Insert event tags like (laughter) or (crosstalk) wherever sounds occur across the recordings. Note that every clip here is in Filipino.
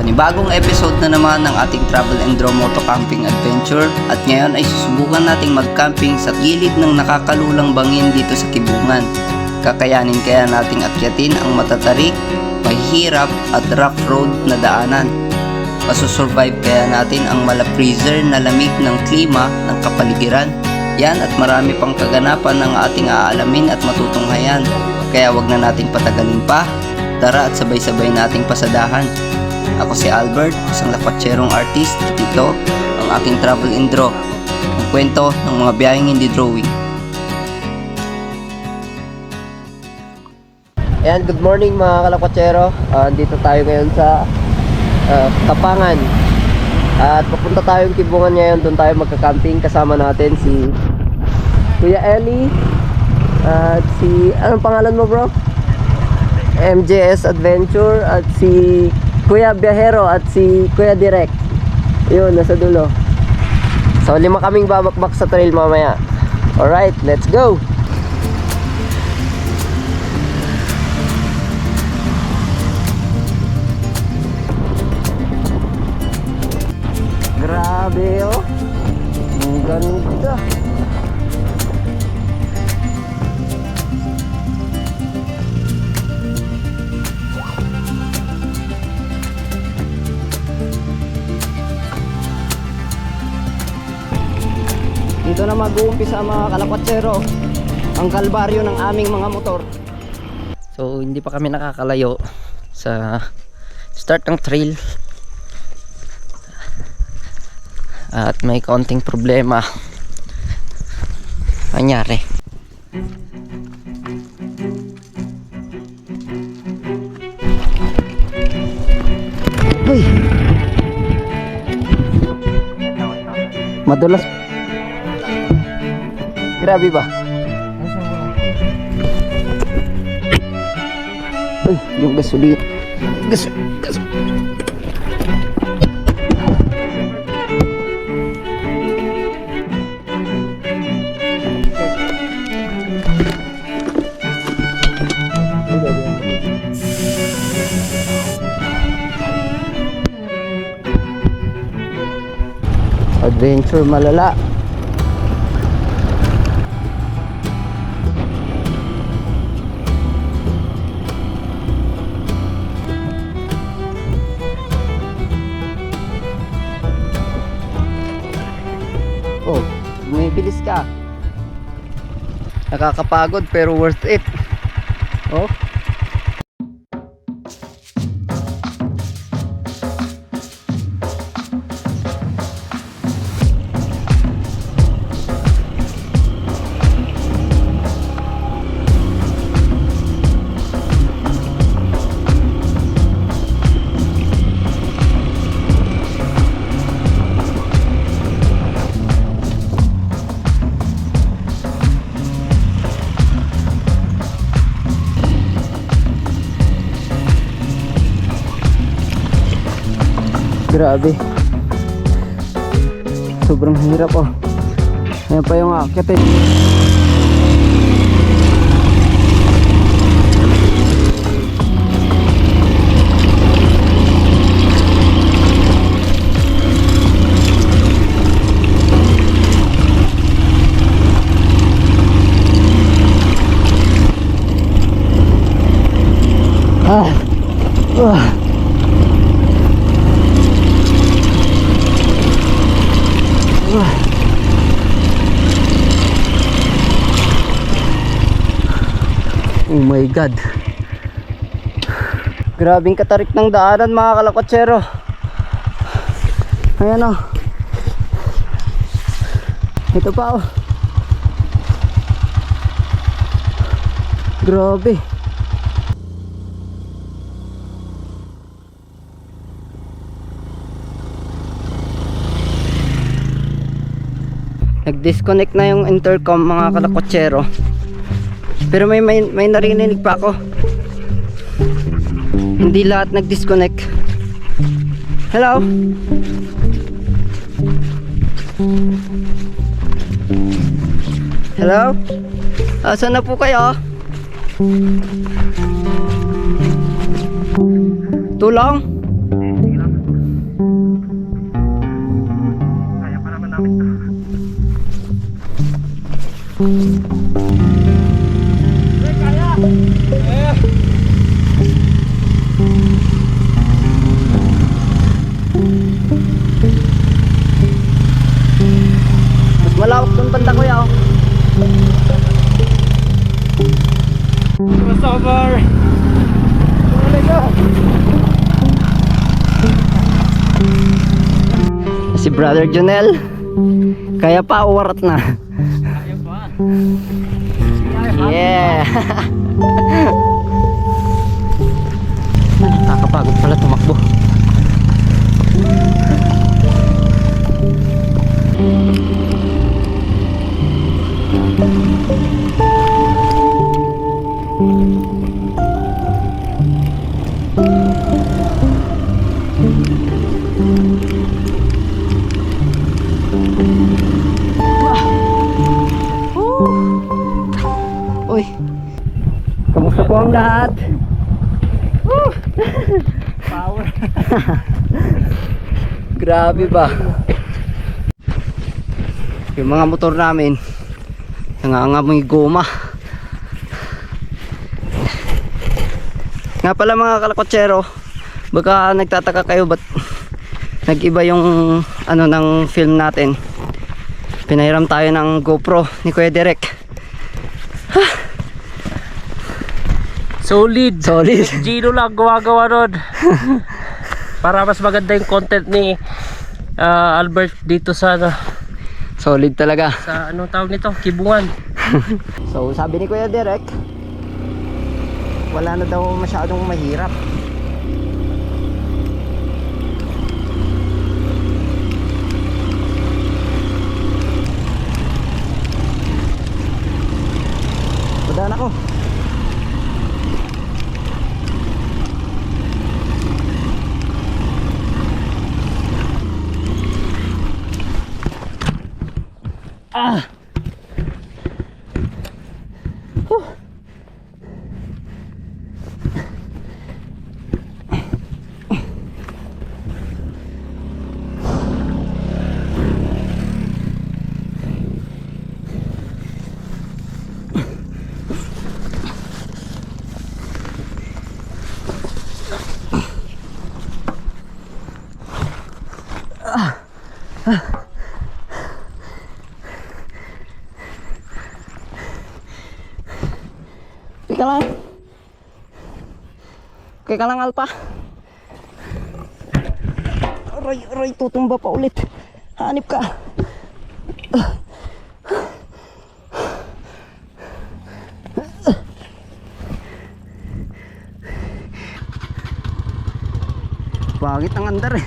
Panibagong episode na naman ng ating Travel and Draw Moto Camping Adventure at ngayon ay susubukan nating mag-camping sa gilid ng nakakalulang bangin dito sa Kibungan. Kakayanin kaya nating akyatin ang matatarik, mahihirap at rough road na daanan. Masusurvive kaya natin ang mala-freezer na lamig ng klima ng kapaligiran. Yan at marami pang kaganapan ng ating aalamin at matutunghayan. Kaya wag na nating patagalin pa. Tara at sabay-sabay nating pasadahan. Ako si Albert, isang lapatserong artist ito ang aking travel and draw. Ang kwento ng mga biyaheng hindi drawing. Ayan, good morning mga kalapatsero. Uh, dito tayo ngayon sa uh, Tapangan. At papunta tayong Kibungan ngayon. Doon tayo magka-camping. Kasama natin si Kuya Ellie. At si, anong pangalan mo bro? MJS Adventure. At si Kuya Biyahero. At si Kuya Direk. Yun, nasa dulo. So, lima kaming babakbak sa trail mamaya. Alright, let's go! Mag-uumpisa mga kalapatsero ang kalbaryo ng aming mga motor. So hindi pa kami nakakalayo sa start ng trail at may kaunting problema nangyari Uy! madulas grabe ba? Uy, yung gasolina gas, gas, adventure malala bilis ka. Nakakapagod pero worth it. Oh Grabe. Sobrang hirap oh. Ayan pa yung akit my god. Grabing katarik ng daanan mga kalakotsero. Ayan o. Ito pa oh. Grabe. Nag-disconnect na yung intercom mga kalakotsero. Pero may, may, may narinig pa ako. Hindi lahat nag-disconnect. Hello? Hello? Asan na po kayo? Tulong? Kaya pa naman namin. Over. Si Brother Jonel. Kaya pa, uwarat na. Ayun pa. Yeah! (laughs) Nakakapagod pala tumakbo. Uy! Ang lahat? Power. (laughs) Grabe ba? Yung mga motor namin nangangamoy goma. Nga pala mga kalakotsero, baka nagtataka kayo ba't nag-iba yung ano ng film natin. Pinahiram tayo ng GoPro ni Kuya Derek. Solid. Solid. Gino lang gawa-gawa nun. (laughs) Para mas maganda yung content ni ah, Albert dito sa ano, Solid talaga. sa anong tawag nito? Kibungan. (laughs) So sabi ni Kuya Derek, wala na daw masyadong mahirap. Padaan ako. Ah! Teka lang. Teka lang, Alpa. Aray, aray, tutumba pa ulit. Hanip ka. Pangit ang andar. Eh.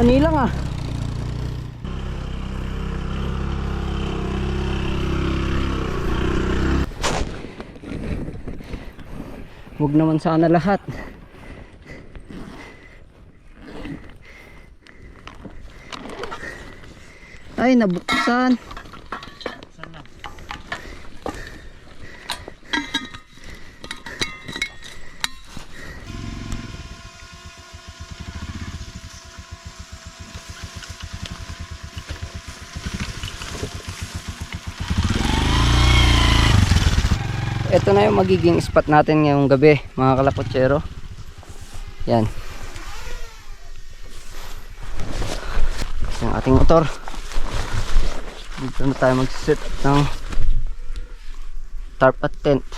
Manila nga. Huwag naman sana lahat. Ay, nabuksan. Ito na yung magiging spot natin ngayong gabi, mga kalakotsero. Yan. Yung ating motor. Dito na tayo mag-set up ng tarp at tent.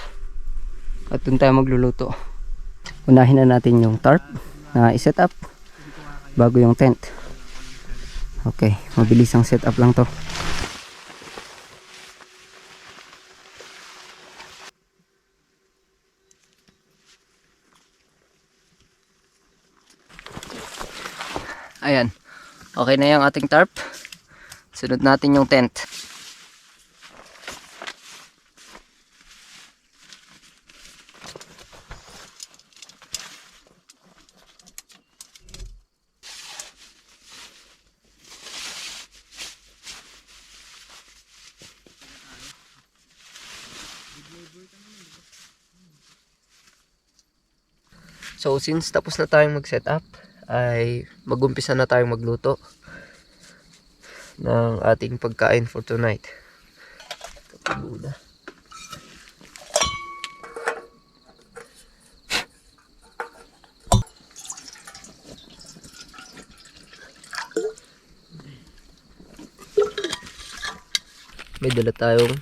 At dun tayo magluluto. Unahin na natin yung tarp na i-set up bago yung tent. Okay, mabilis ang setup lang to. Ayan. Okay na yung ating tarp. Sunod natin yung tent. So since tapos na tayong mag-set up, ay magumpisa na tayong magluto ng ating pagkain for tonight. Kape muna. May dala tayong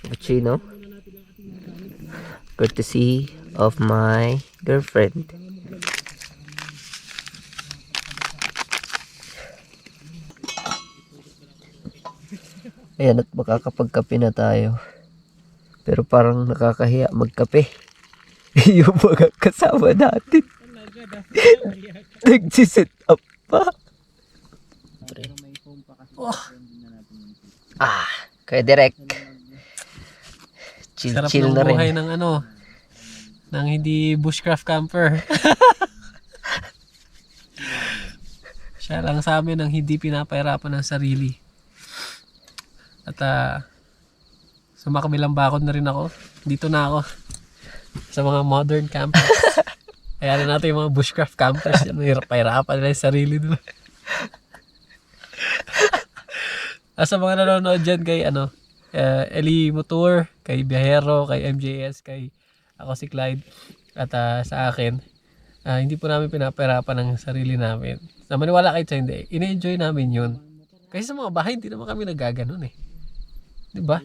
cappuccino. Courtesy of my girlfriend. Ayan at makakapagkape na tayo. Pero parang nakakahiya magkape. (laughs) yung mga kasama natin. Nagsiset up pa. Oh. Ah, kaya direct. Chill, Sarap chill na rin. buhay ng ano, ng hindi bushcraft camper. (laughs) Siya lang sa amin ang hindi pinapahirapan ng sarili. At ah, sumakabilang bakod na rin ako. Dito na ako. Sa mga modern campers. (laughs) Kaya na natin yung mga bushcraft campers. Yan, hirap-hirapan nila yung sarili nila. (laughs) Ah, sa mga nanonood dyan kay ano, uh, Eli Motor, kay Biyahero, kay MJS, kay ako si Clyde, at ah, sa akin, ah, hindi po namin pinapahirapan ang sarili namin. Na maniwala kayo sa hindi, ina-enjoy namin yun. Kasi sa mga bahay, hindi naman kami nagaganon eh. Di ba?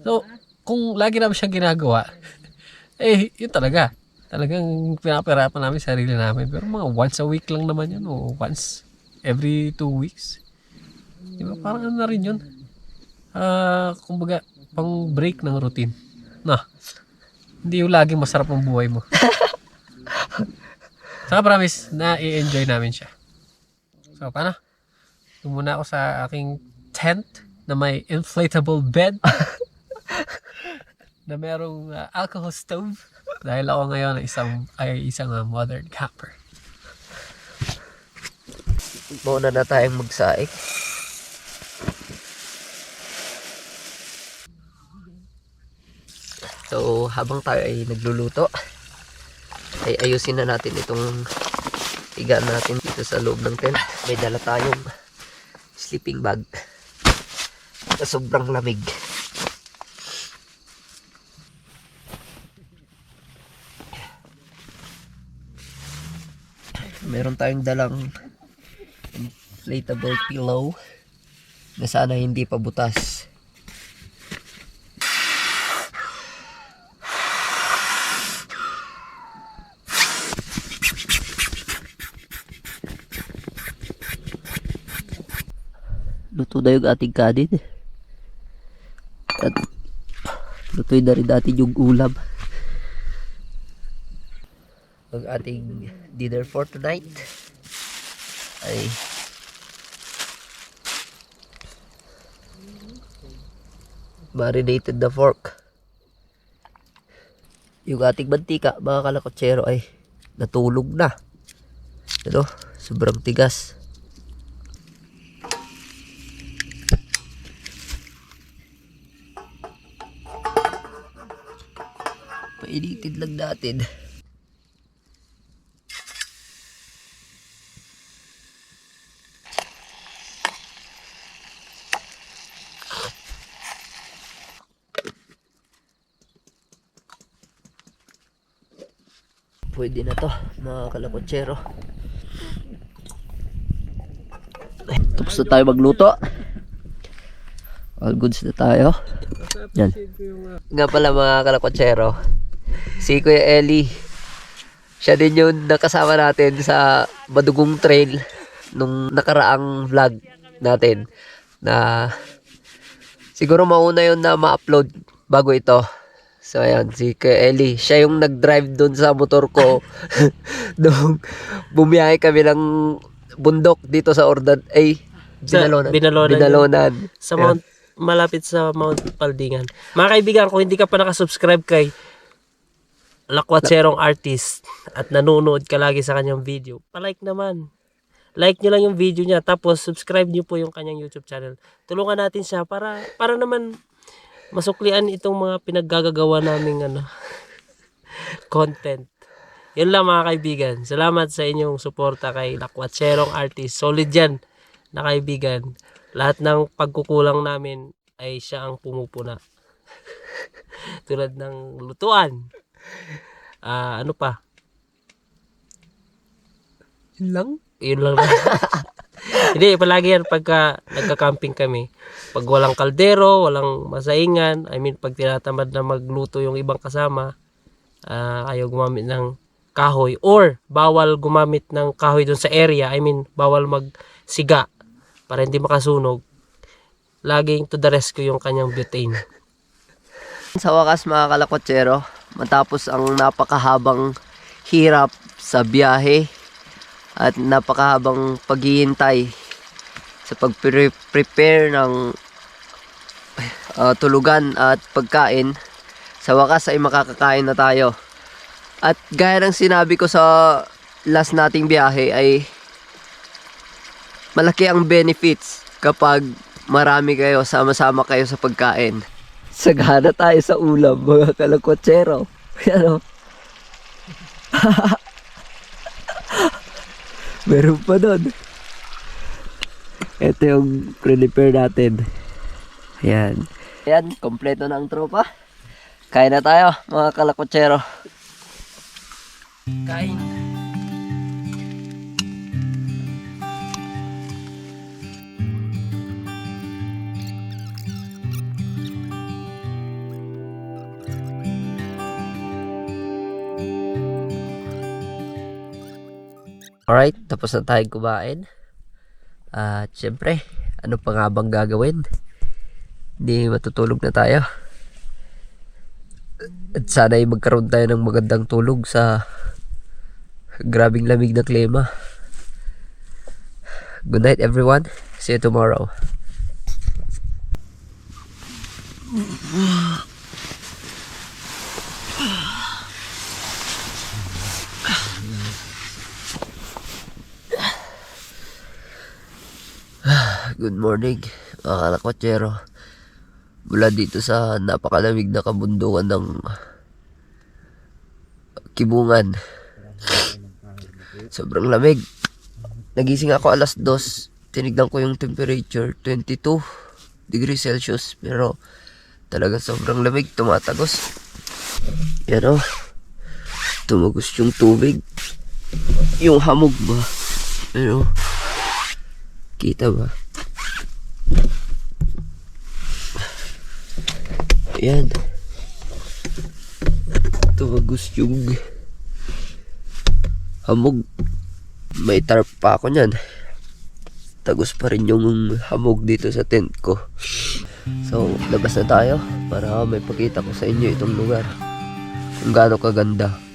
So, kung lagi namin siyang ginagawa, (laughs) eh, yun talaga. Talagang pinapahirapan namin sarili namin. Pero mga once a week lang naman yun, o once every two weeks. Di ba? Parang ano na rin yun. Ah, kumbaga, pang break ng routine. Na, hindi yung laging masarap ang buhay mo. (laughs) Saka promise, na i-enjoy namin siya. So, paano? Doon muna ako sa aking tent na may inflatable bed (laughs) na merong ah, alcohol stove dahil ako ngayon ay isang ay isang ah, modern camper. Muna na tayong magsaing. So, habang tayo ay nagluluto, ay ayusin na natin itong higaan natin dito sa loob ng tent. May dala tayong sleeping bag na sobrang lamig. Meron tayong dalang inflatable pillow na sana hindi pa butas. Luto na yung ating kanin. At lutoy na rin natin yung ulam. Ang ating dinner for tonight ay marinated na fork. Yung ating mantika, mga kalakotsero ay natulog na. Ano? Sobrang tigas. Natin. Pwede na to, mga kalakotsero. Tapos na tayo magluto. All goods na tayo. Yan. Nga pala mga kalakotsero, si Kuya Eli, siya din yung nakasama natin sa Badugong Trail nung nakaraang vlog natin na siguro mauna yun na ma-upload bago ito. So ayan, si Kuya Eli, siya yung nag-drive doon sa motor ko (laughs) nung bumiyahe kami ng bundok dito sa Ordan, ay, Sa Binalonan. Binalonan. Binalonan. Sa Mount, malapit sa Mount Paldingan. Mga kaibigan, kung hindi ka pa nakasubscribe kay Lakwatserong Artist at nanonood ka lagi sa kanyang video, palike naman. Like nyo lang yung video niya, tapos subscribe nyo po yung kanyang YouTube channel. Tulungan natin siya para para naman masuklian itong mga pinaggagawa naming ano, (laughs) content. Yun lang mga kaibigan. Salamat sa inyong suporta kay Lakwatserong Artist. Solid yan na kaibigan. Lahat ng pagkukulang namin ay siya ang pumupuna. (laughs) Tulad ng lutuan. (laughs) Ah, ano pa? Yun lang? Yun lang. (laughs) Hindi, palagi yan pagka nagka-camping kami. Pag walang kaldero, walang masaingan, I mean, pag tinatamad na magluto yung ibang kasama, ah, ayaw gumamit ng kahoy or bawal gumamit ng kahoy doon sa area, I mean, bawal magsiga para hindi makasunog. Laging to the rescue yung kanyang butane. Sa wakas mga kalakotsero, matapos ang napakahabang hirap sa biyahe at napakahabang paghihintay sa pag-prepare ng ah, tulugan at pagkain, sa wakas ay makakakain na tayo. At gaya ng sinabi ko sa last nating biyahe ay malaki ang benefits kapag marami kayo, sama-sama kayo sa pagkain. Sagana tayo sa ulam, mga kalakotsero. Yan (laughs) o. (laughs) Meron pa doon. Ito yung prepare natin. Ayan. Ayan, kompleto na ang tropa. Kain na tayo, mga kalakotsero. Kain. Alright, tapos na tayong kumain. At syempre, ano pa nga bang gagawin? Hindi matutulog na tayo. At sana ay magkaroon tayo ng magandang tulog sa grabing lamig na klima. Good night everyone. See you tomorrow. Good morning, mga kalakotsero. Mula dito sa napakalamig na kabundukan ng Kibungan. Sobrang lamig. Nagising ako alas 2. Tinignan ko yung temperature, 22 degrees Celsius. Pero talaga sobrang lamig, tumatagos. Yan o. Tumagos yung tubig. Yung hamog ba? Ano? Kita ba? Ayan. Tumagos yung hamog. May tarp pa ako niyan. Tagos pa rin yung hamog dito sa tent ko. So, labas na tayo para may pakita ko sa inyo itong lugar. Kung gaano kaganda.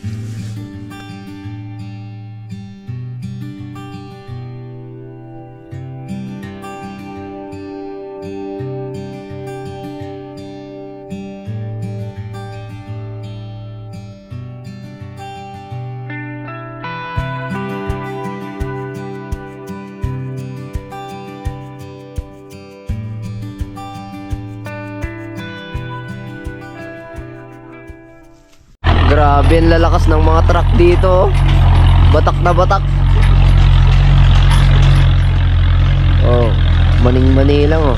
Grabe ang lalakas ng mga truck dito. oh. Batak na batak. Oh, maning-mani lang oh.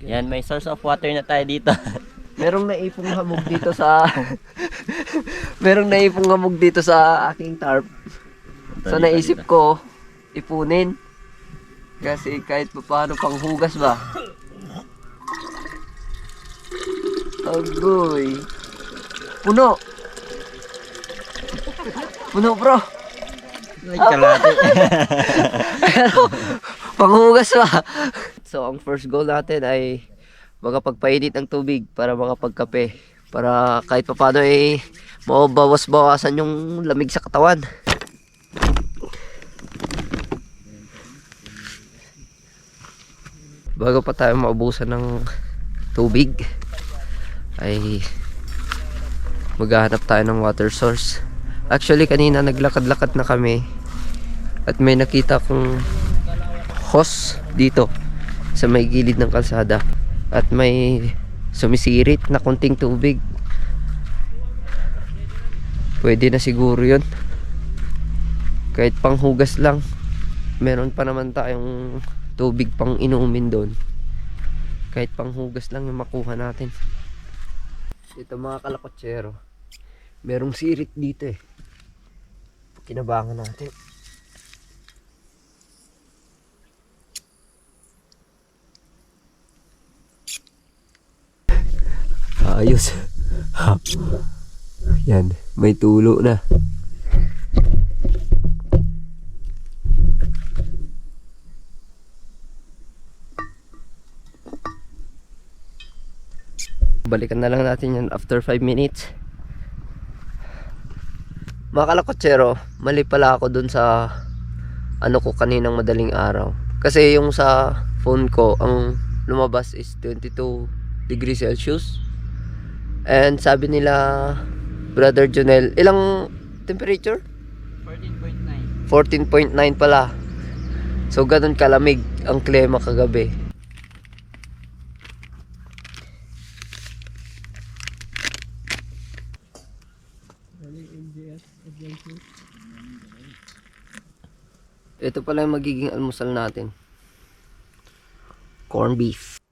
Yan, may source of water na tayo dito. (laughs) Merong naipong hamog dito sa (laughs) Merong naipong hamog dito sa aking tarp. So naisip ko ipunin. Kasi kahit pa paano pang hugas ba. Agoy. Puno. Puno bro. Ay, kalate. (laughs) Panghugas ba? So, ang first goal natin ay makapagpainit ng tubig para makapagkape. Para kahit pa paano ay mabawas-bawasan yung lamig sa katawan. Bago pa tayo maubusan ng tubig, ay maghahanap tayo ng water source. Actually, kanina naglakad-lakad na kami at may nakita kong hose dito sa may gilid ng kalsada at may sumisirit na konting tubig Pwede na siguro yun. Kahit panghugas lang. Meron pa naman tayong tubig pang inumin doon. Kahit panghugas lang yung makuha natin. Ito mga kalakotsero. Merong sirit dito eh. Kinabangan natin. Ayos. Yan, may tulo na. Balikan na lang natin yan after 5 minutes. Mga kalakotsero, mali pala ako dun sa ano ko kaninang madaling araw. Kasi yung sa phone ko, ang lumabas is 22 degrees Celsius. And sabi nila, Brother Junel, ilang temperature? 14.9. 14.9 pala. So, ganun kalamig ang klima kagabi. Ito pala yung magiging almusal natin. Corn beef.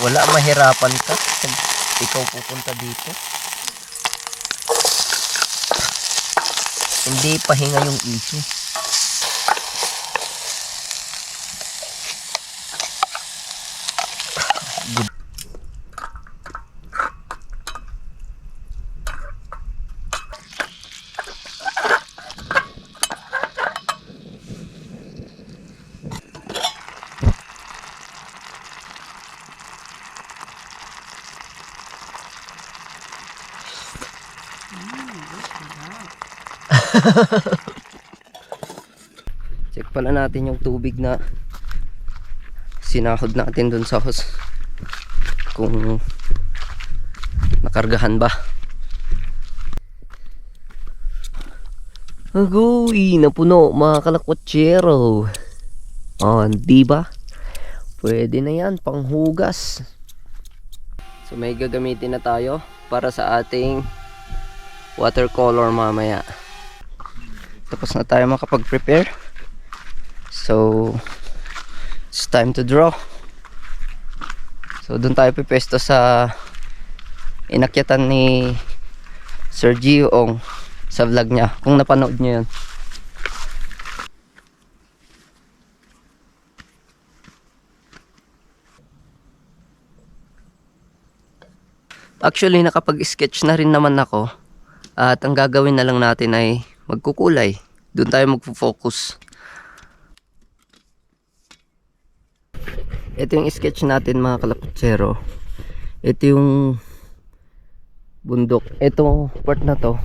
Wala mahirapan ka pag ikaw pupunta dito. Hindi pahinga yung issue. (laughs) Check pala natin yung tubig na sinahod natin dun sa hose. Kung nakargahan ba. Agoy, napuno mga kalakotsero. Oh, di ba? Pwede na yan, panghugas. So may gagamitin na tayo para sa ating watercolor mamaya. Tapos na tayo makapag-prepare. So, it's time to draw. So, doon tayo pipesto sa inakyatan ni Sir Gio sa vlog niya. Kung napanood niyo yun. Actually, nakapag-sketch na rin naman ako. At ang gagawin na lang natin ay magkukulay. Doon tayo magfo-focus. Ito yung sketch natin mga kalaputsero. Ito yung bundok. Ito part na to.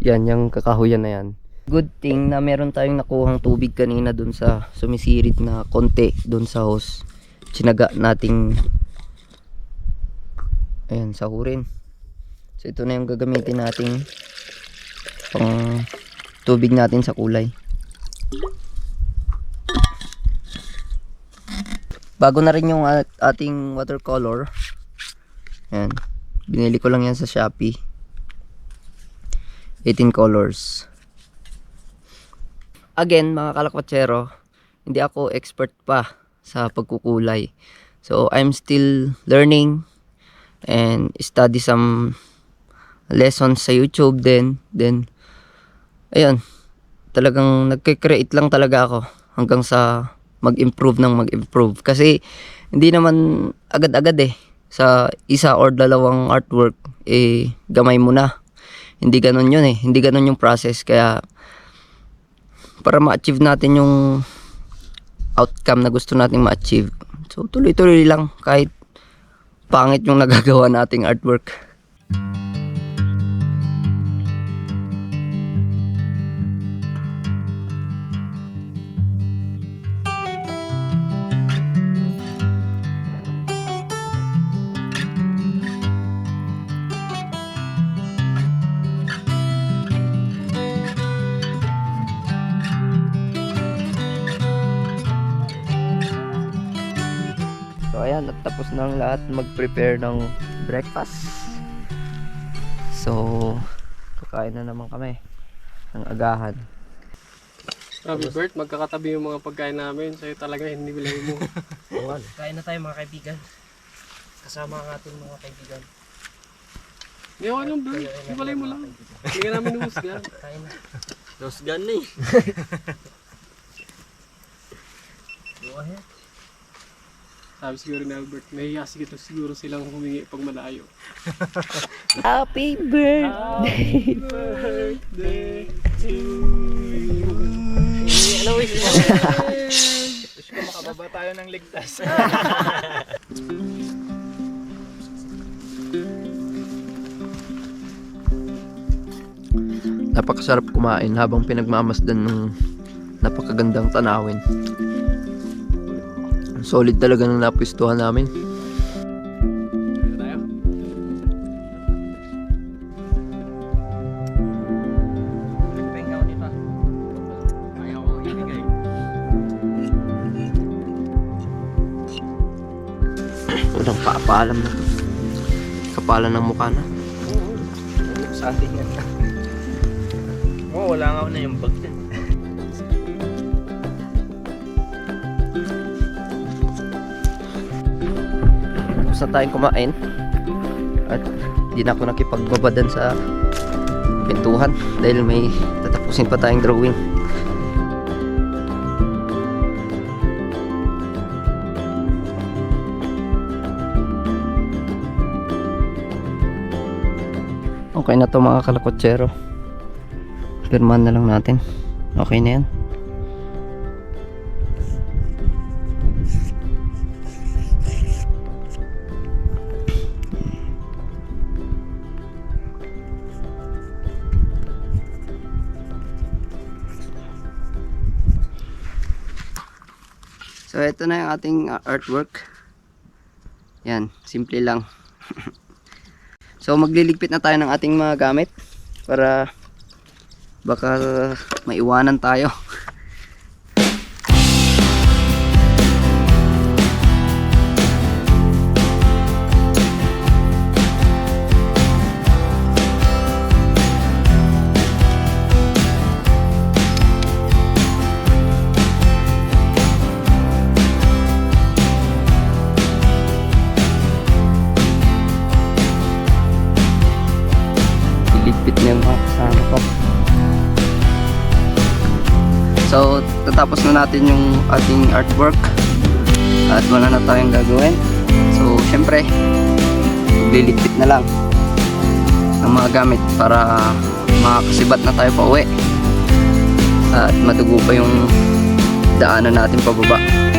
Yan, yung kakahuyan na yan. Good thing na meron tayong nakuhang tubig kanina dun sa sumisirit na konti dun sa hose. Tsinaga nating ayan, sahurin. So ito na yung gagamitin nating pang tubig natin sa kulay. Bago na rin yung at- ating watercolor. Ayan. Binili ko lang yan sa Shopee. 18 colors. Again, mga kalakwatsero, hindi ako expert pa sa pagkukulay. So, I'm still learning and study some lessons sa YouTube din. Then, ayun, talagang nagkikreate lang talaga ako hanggang sa mag-improve ng mag-improve. Kasi, hindi naman agad-agad eh. Sa isa or dalawang artwork, eh, gamay mo na. Hindi ganun yun eh. Hindi ganun yung process. Kaya, para ma-achieve natin yung outcome na gusto nating ma-achieve. So, tuloy-tuloy lang kahit pangit yung (laughs) nagagawa nating artwork. yan at tapos na ang lahat mag-prepare ng breakfast. So, kakain na naman kami ng agahan. Sabi Bert, magkakatabi yung mga pagkain namin. Sa'yo talaga hindi bilay mo. (laughs) Kain na tayo mga kaibigan. Kasama ang ating mga kaibigan. Hindi ako alam Bert. Hindi bilay mo lang. Hindi ka namin humusgan. (laughs) Kain na. Dos gun eh. (laughs) Go ahead. Sabi siguro ni Albert, nahiya siguro, siguro silang humingi pag malayo. (laughs) Happy birthday! birthday to wish mo? Wish ko makababa tayo ng ligtas. (laughs) Napakasarap kumain habang pinagmamasdan ng napakagandang tanawin. Solid talaga ng napwistuhan namin. Walang paapalam na. Kapalan ng mukha na. Sa atin yan. Oo, wala nga na yung bag din. Tapos na tayong kumain. At di na ako nakipagbabadan sa pintuhan dahil may tatapusin pa tayong drawing. Okay na to mga kalakotsero. Pirman na lang natin. Okay na yan. So ito na yung ating uh, artwork. Yan, simple lang. (laughs) so magliligpit na tayo ng ating mga gamit para baka maiwanan tayo. (laughs) So, tatapos na natin yung ating artwork at wala na tayong gagawin. So, syempre, magliligpit na lang ng mga gamit para makakasibat na tayo pa uwi. At madugo pa yung daanan natin pababa.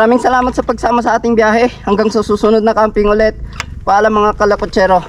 Maraming salamat sa pagsama sa ating biyahe. Hanggang sa susunod na camping ulit. Paalam mga kalakotsero.